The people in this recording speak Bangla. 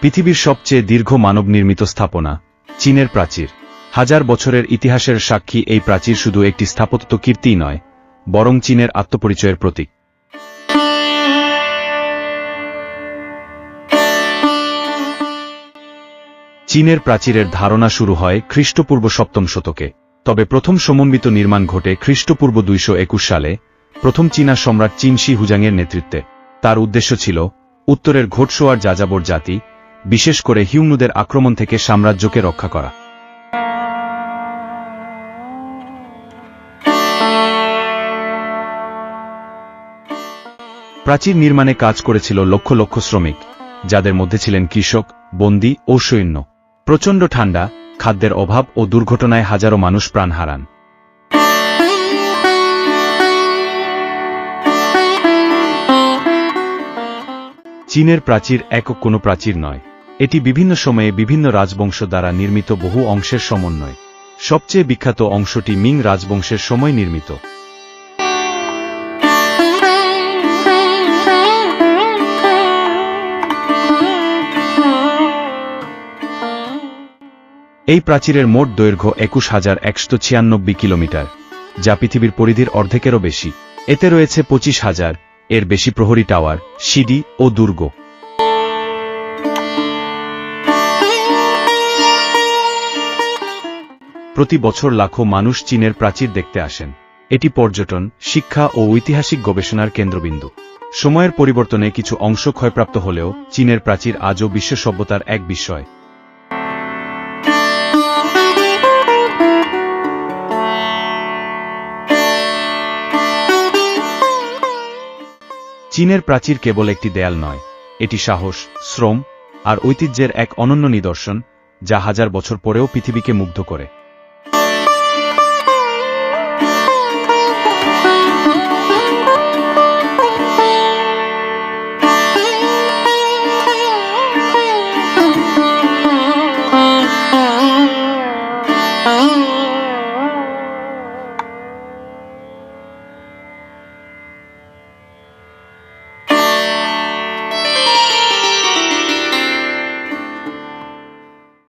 পৃথিবীর সবচেয়ে দীর্ঘ মানব নির্মিত স্থাপনা, চীনের প্রাচীর। হাজার বছরের ইতিহাসের সাক্ষী এই প্রাচীর শুধু একটি স্থাপত্য কীর্তিই নয়, বরং চীনের আত্মপরিচয়ের প্রতীক। চীনের প্রাচীরের ধারণা শুরু হয় খ্রিস্টপূর্ব সপ্তম শতকে। তবে প্রথম সমন্বিত নির্মাণ ঘটে খ্রিস্টপূর্ব দুইশো একুশ সালে, প্রথম চীনা সম্রাট চিনশি হুজাংয়ের নেতৃত্বে। তার উদ্দেশ্য ছিল, উত্তরের ঘোটসোয়ার যাযাবর জাতি বিশেষ করে হিউনুদের আক্রমণ থেকে সাম্রাজ্যকে রক্ষা করা। প্রাচীর নির্মাণে কাজ করেছিল লক্ষ লক্ষ শ্রমিক, যাদের মধ্যে ছিলেন কৃষক, বন্দী ও সৈন্য। প্রচণ্ড ঠান্ডা, খাদ্যের অভাব ও দুর্ঘটনায় হাজারো মানুষ প্রাণ হারান। চীনের প্রাচীর একক কোনো প্রাচীর নয়। এটি বিভিন্ন সময়ে বিভিন্ন রাজবংশ দ্বারা নির্মিত বহু অংশের সমন্বয়। সবচেয়ে বিখ্যাত অংশটি মিং রাজবংশের সময় নির্মিত। এই প্রাচীরের মোট দৈর্ঘ্য একুশ হাজার একশো ছিয়ানব্বই কিলোমিটার, যা পৃথিবীর পরিধির অর্ধেকেরও বেশি। এতে রয়েছে পঁচিশ হাজার, এর বেশি প্রহরী টাওয়ার, সিডি ও দুর্গ। প্রতি বছর লাখো মানুষ চীনের প্রাচীর দেখতে আসেন। এটি পর্যটন, শিক্ষা ও ঐতিহাসিক গবেষণার কেন্দ্রবিন্দু। সময়ের পরিবর্তনে কিছু অংশ ক্ষয়প্রাপ্ত হলেও চীনের প্রাচীর আজও বিশ্ব সভ্যতার এক বিষয় চীনের প্রাচীর কেবল একটি দেয়াল নয়, এটি সাহস, শ্রম আর ঐতিহ্যের এক অনন্য নিদর্শন, যা হাজার বছর পরেও পৃথিবীকে মুগ্ধ করে।